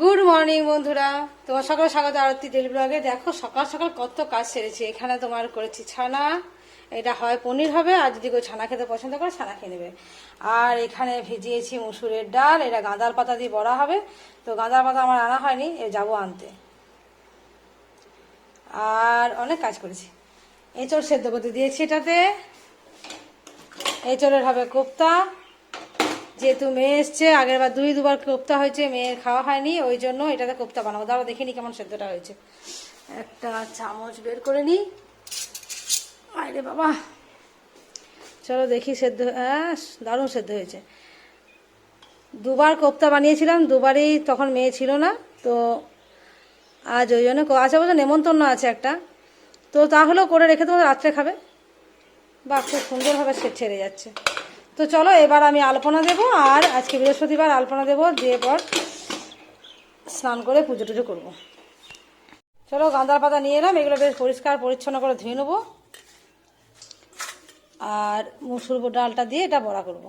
Good morning বন্ধুরা। তোমার সকাল স্বাগত আরতি ডেলি ব্লগে দেখো, সকাল সকাল কত কাজ সেরেছি। এখানে তোমার করেছি ছানা। এটা হয় পনির হবে, আর যদি কেউ ছানা খেতে পছন্দ করে, ছানা খেয়ে নেবে। আর এখানে ভিজিয়েছি মুসুরের ডাল, এটা গাঁদার পাতা দিয়ে বড়া হবে। তো গাঁদার পাতা আমার আনা হয়নি, এ যাব আনতে। আর অনেক কাজ করেছি। এঁচড় সেদ্ধ করতে দিয়েছি এটাতে। এঁচড়ের হবে কোপ্তা। যেহেতু মেয়ে এসছে, আগের বার দুই দুবার কোপ্তা হয়েছে, মেয়ের খাওয়া হয়নি, ওই জন্য এটাতে কোপ্তা বানাবো। দাঁড়াও, দেখিনি কেমন সেদ্ধটা হয়েছে। একটা চামচ বের করে নিই। আরে বাবা। চলো দেখি সেদ্ধ হ্যাঁ দারুণ সেদ্ধ হয়েছে। দুবার কোপ্তা বানিয়েছিলাম, দুবারই তখন মেয়ে ছিল না, তো আজ ওই জন্য আছে বলছে নেমন্তন্ন আছে একটা। তো তাহলেও করে রেখে দেবো রাত্রে খাবে। বা খুব সুন্দরভাবে সে ছেড়ে যাচ্ছে। তো চলো, এবার আমি আলপনা দেব আর আজকে বৃহস্পতিবার আলপনা দেব, দিয়ে পর স্নান করে পুজো টুজো করব। চলো, গাঁদার পাতা নিয়ে এলাম, এগুলো বেশ পরিষ্কার, পরিচ্ছন্ন করে ধুয়ে নেব। আর মুসুর ডালটা দিয়ে এটা বড়া করব।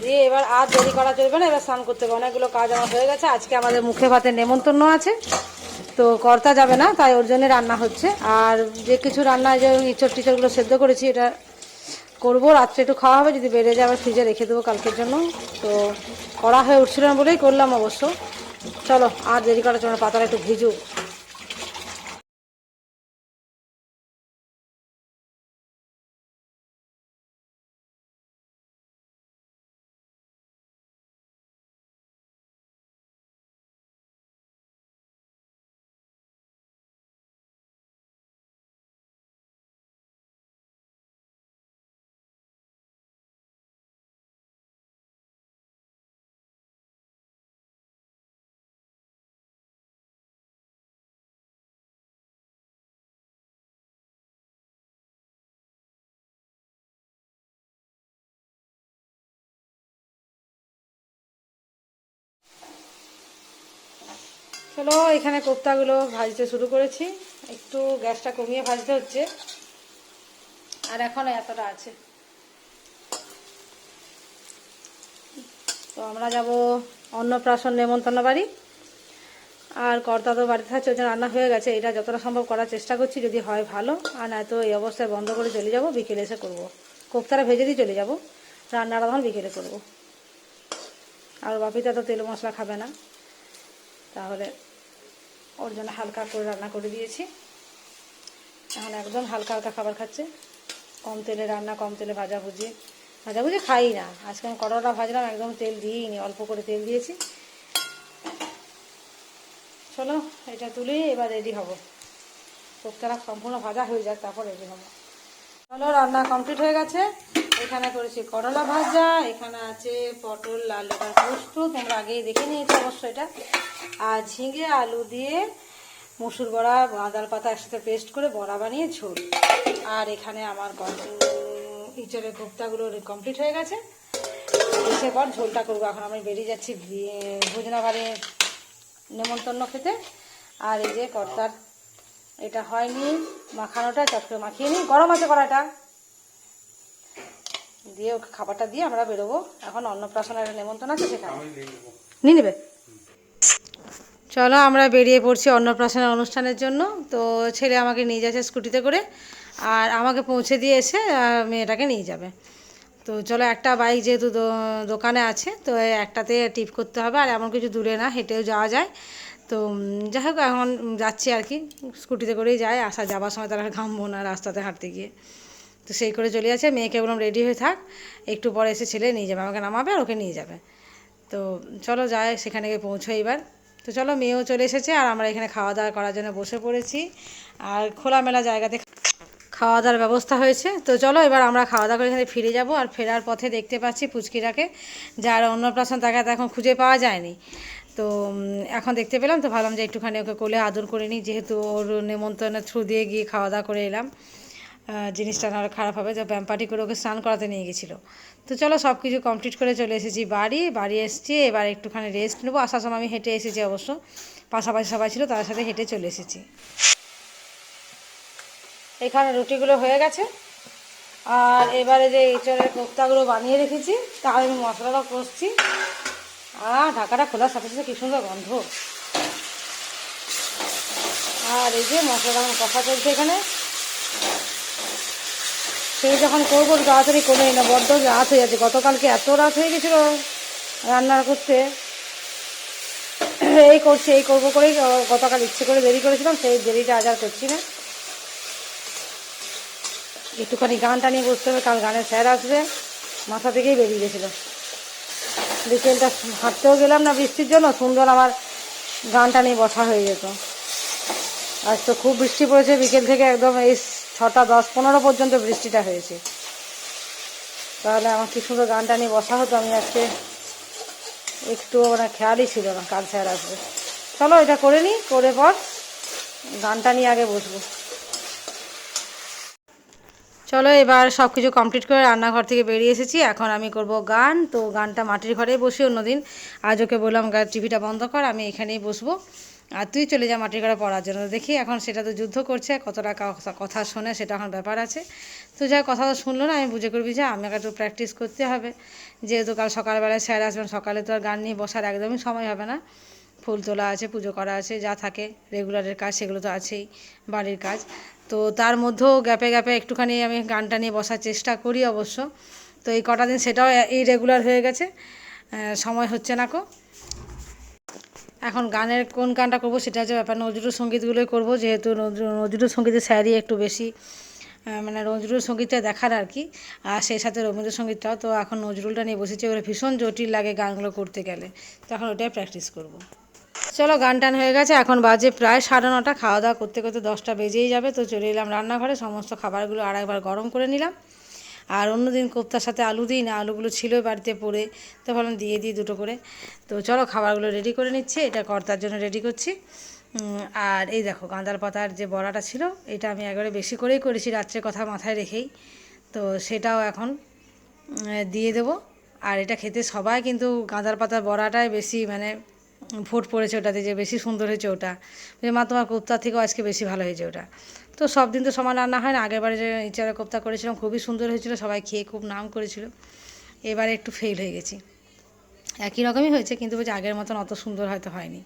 দিয়ে এবার আর দেরি করা চলবে না, এবার স্নান করতে হবে। অনেকগুলো কাজ আমার হয়ে গেছে, আজকে আমাদের মুখে ভাতে নেমন্তন্ন আছে। তো কর্তা যাবে না, তাই ওর জন্য রান্না হচ্ছে। আর যে কিছু রান্না যে ইঁচড় টিচড়গুলো সেদ্ধ করেছি, এটা করব। রাত্রে একটু খাওয়া হবে, যদি বেড়ে যায় ফ্রিজে রেখে দেবো কালকের জন্য। তো করা হয়ে উঠছিল না বলেই করলাম অবশ্য। চলো, আর দেরি করার জন্য পাতাটা একটু ভিজুক। চলো, এখানে কোপ্তাগুলো ভাজতে শুরু করেছি। একটু গ্যাসটা কমিয়ে ভাজতে হচ্ছে। আর এখন এতটা আছে। তো আমরা যাব অন্নপ্রাশন নেমন্তন্ন বাড়ি। আর কর্তা তো বাড়িতে থাকছে, ওই রান্না হয়ে গেছে। এটা যতটা সম্ভব করার চেষ্টা করছি, যদি হয় ভালো। আর নয়তো এই অবস্থায় বন্ধ করে চলে যাব, বিকেলে এসে করব। কোপ্তারা ভেজে দিয়ে চলে যাব। রান্নাটা তখন বিকেলে করব। আর বাপিটা তো তেল মশলা খাবে না। তাহলে ওর জন্য হালকা করে রান্না করে দিয়েছি। এখন একদম হালকা হালকা খাবার খাচ্ছে। কম তেলে রান্না, কম তেলে ভাজা ভুজি ভাজা ভুজি খাই না। আজকে আমি করলা ভাজলাম, একদম তেল দিইনি, অল্প করে তেল দিয়েছি। চলো, এটা তুলে এবার রেডি হব। কোপ্তারা সম্পূর্ণ ভাজা হয়ে যাক, তারপর রেডি হব। চলো, রান্না কমপ্লিট হয়ে গেছে। এখানে করেছি করলা ভাজা, এখানে আছে পটল, লাল লঙ্কার পোস্ত। তোমরা আগেই দেখে নিয়েছো অবশ্যই এটা। আর ঝিঙে, আলু দিয়ে মুসুর বড়া বাঁদাল পাতা একসাথে পেস্ট করে বড়া বানিয়ে ঝোল। আর এখানে আমার ইঁচড়ের কোপ্তাগুলো কমপ্লিট হয়ে গেছে। এসে পর ঝোলটা করব। এখন আমি বেরিয়ে যাচ্ছি ভোজনা বাড়ি নেমন্তন্ন খেতে। আর এই যে কর্তার, এটা হয়নি। মাখানোটা চট করে মাখিয়ে নিই। গরম আছে কড়াটা দিয়ে ওকে খাবারটা দিয়ে আমরা বেরোবো। এখন অন্নপ্রাশনের একটা নেমন্তন্ন আছে সেখানে। নিয়ে নেবে। চলো আমরা বেরিয়ে পড়ছি অন্নপ্রাশনের অনুষ্ঠানের জন্য। তো ছেলে আমাকে নিয়ে যাচ্ছে স্কুটিতে করে আর আমাকে পৌঁছে দিয়ে এসে মেয়েটাকে নিয়ে যাবে। তো চলো একটা বাইক যেহেতু দোকানে আছে তো একটাতে টিপ করতে হবে আর এমন কিছু দূরে না হেঁটেও যাওয়া যায়। তো যাই হোক এখন যাচ্ছি আর কি। স্কুটিতে করেই যায় আসা যাবার সময় তারা ঘামবো না রাস্তাতে হাঁটতে গিয়ে। তো সেই করে চলে যাচ্ছে। মেয়েকে বললাম, রেডি হয়ে থাক। একটু পরে এসে ছেলে নিয়ে যাবে, আমাকে নামাবে আর ওকে নিয়ে যাবে। তো চলো যায় সেখানে গিয়ে পৌঁছো এবার। তো চলো, মেয়েও চলে এসেছে আর আমরা এখানে খাওয়া দাওয়া করার জন্য বসে পড়েছি। আর খোলামেলা জায়গাতে খাওয়া দাওয়ার ব্যবস্থা হয়েছে। তো চলো, এবার আমরা খাওয়া দাওয়া করে এখানে ফিরে যাব আর ফেরার পথে দেখতে পাচ্ছি পুচকিটাকে, যার অন্নপ্রাশন তাকে এখন খুঁজে পাওয়া যায়নি। তো এখন দেখতে পেলাম, তো ভাবলাম যে একটুখানি ওকে কোলে আদর করে নিই, যেহেতু ওর নেমন্তন্নের থ্রু দিয়ে গিয়ে খাওয়া দাওয়া করে এলাম। জিনিসটা না আরও খারাপ হবে। যে ব্যাম্পাটি করে ওকে স্নান করাতে নিয়ে গেছিল। তো চলো সব কিছু কমপ্লিট করে চলে এসেছি বাড়ি। বাড়ি এসেছি, এবার একটুখানি রেস্ট নেব। আসার সময় আমি হেঁটে এসেছি অবশ্য। পাশাপাশি সবাই ছিল তার সাথে হেঁটে চলে এসেছি। এখানে রুটিগুলো হয়ে গেছে। আর এবারে যে এঁচড়ের কোপ্তাগুলো বানিয়ে রেখেছি, তার আমি মশলাটা কষছি। আর ঢাকাটা খোলার সাথে সাথে কি সুন্দর গন্ধ। আর এই যে মশলাটা আমার কষা চলছে এখানে। সেই যখন করব তাড়াতাড়ি করে না, বড্ড রাত হয়ে যাচ্ছে। গতকালকে এত রাত হয়ে গেছিল রান্না করতে। এই করছি, এই করব করেই গতকাল ইচ্ছে করে দেরি করেছিলাম, সেই দেরিটা আজ আর করছি না। একটুখানি গানটা নিয়ে বসতে হবে, কাল গানের স্যার আসবে, মাথা থেকেই বেরিয়ে গেছিল। বিকেলটা হাঁটতেও গেলাম না বৃষ্টির জন্য, সুন্দর আমার গানটা নিয়ে বসা হয়ে যেত। আজ তো খুব বৃষ্টি পড়েছে, বিকেল থেকে একদম এই ছটা দশ পনেরো পর্যন্ত বৃষ্টিটা হয়েছে। তাহলে আমার কি সুন্দর গানটা নিয়ে বসা হতো, আমি আজকে একটু মানে খেয়ালই ছিল না, কাল স্যার আসবে। চলো এটা করে নিই, করে পর গানটা নিয়ে আগে বসবো। চলো এবার সব কিছু কমপ্লিট করে রান্নাঘর থেকে বেরিয়ে এসেছি, এখন আমি করব গান। তো গানটা মাটির ঘরেই বসি অন্যদিন। আজ ওকে বললাম টিভিটা বন্ধ কর, আমি এখানেই বসবো। আর তুই চলে যা মাটির ঘরে পড়ার জন্য। দেখি এখন সেটা তো যুদ্ধ করছে, কতটা কথা শোনে সেটা এখন ব্যাপার আছে। তো যা কথা তো শুনলো না, আমি বুঝে করবি যে আমাকে একটু প্র্যাকটিস করতে হবে। যেহেতু কাল সকালবেলায় স্যার আসবেন, সকালে তো আর গান নিয়ে বসার একদমই সময় হবে না। ফুল তোলা আছে, পুজো করা আছে, যা থাকে রেগুলারের কাজ, সেগুলো তো আছেই, বাড়ির কাজ। তো তার মধ্যেও গ্যাপে গ্যাপে একটুখানি আমি গানটা নিয়ে বসার চেষ্টা করি অবশ্য। তো এই কটা দিন সেটাও এই রেগুলার হয়ে গেছে সময় হচ্ছে না কো। এখন গানের কোন গানটা করব সেটা হচ্ছে ব্যাপার, নজরুল সঙ্গীতগুলোই করব, যেহেতু নজরুল সঙ্গীতের স্যারই একটু বেশি মানে নজরুল সঙ্গীতটা দেখার আর কি, আর সেই সাথে রবীন্দ্রসঙ্গীতটাও, তো এখন নজরুলটা নিয়ে বসেছি ওগুলো ভীষণ জটিল লাগে গানগুলো করতে গেলে, তো এখন ওটাই প্র্যাকটিস করব। চলো গান টান হয়ে গেছে, এখন বাজে প্রায় সাড়ে নটা, খাওয়া দাওয়া করতে করতে দশটা বেজেই যাবে, তো চলে এলাম রান্নাঘরে, সমস্ত খাবারগুলো আর একবার গরম করে নিলাম আর অন্যদিন কোপ্তার সাথে আলু দিই না, আলুগুলো ছিল বাড়িতে পড়ে, তো ভাবলাম দিয়ে দিই দুটো করে। তো চলো খাবারগুলো রেডি করে নিচ্ছি, এটা কর্তার জন্য রেডি করছি। আর এই দেখো গাঁদাল পাতার যে বড়াটা ছিল, এটা আমি একবারে বেশি করেই করেছি রাত্রের কথা মাথায় রেখেই। তো সেটাও এখন দিয়ে দেবো। আর এটা খেতে সবাই কিন্তু গাঁদাল পাতার বড়াটাই বেশি মানে ভোট পড়েছে ওটাতে, যে বেশি সুন্দর হয়েছে ওটা। মা, তোমার কোপ্তার থেকেও আজকে বেশি ভালো হয়েছে ওটা। তো সব দিন তো সমান রান্না হয় না। আগেরবারে যে ইচারা কোপ্তা করেছিলাম, খুবই সুন্দর হয়েছিল। সবাই খেয়ে খুব নাম করেছিল। এবারে একটু ফেল হয়ে গেছি। একই রকমই হয়েছে, কিন্তু বলছি আগের মতন অত সুন্দর হয়তো হয়নি।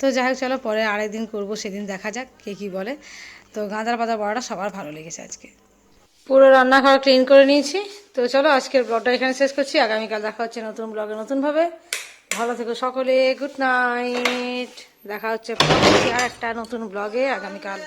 তো যাই হোক, চলো পরে আরেকদিন করব, সেদিন দেখা যাক কে কী বলে। তো গাঁদার পাতা বড়াটা সবার ভালো লেগেছে আজকে। পুরো রান্নাঘর ক্লিন করে নিয়েছি। তো চলো আজকের ব্লগটা এখানে শেষ করছি। আগামীকাল দেখা হচ্ছে নতুন ব্লগে নতুনভাবে। ভালো থেকো সকলে গুড নাইট দেখা হচ্ছে আর একটা নতুন ব্লগে আগামীকাল।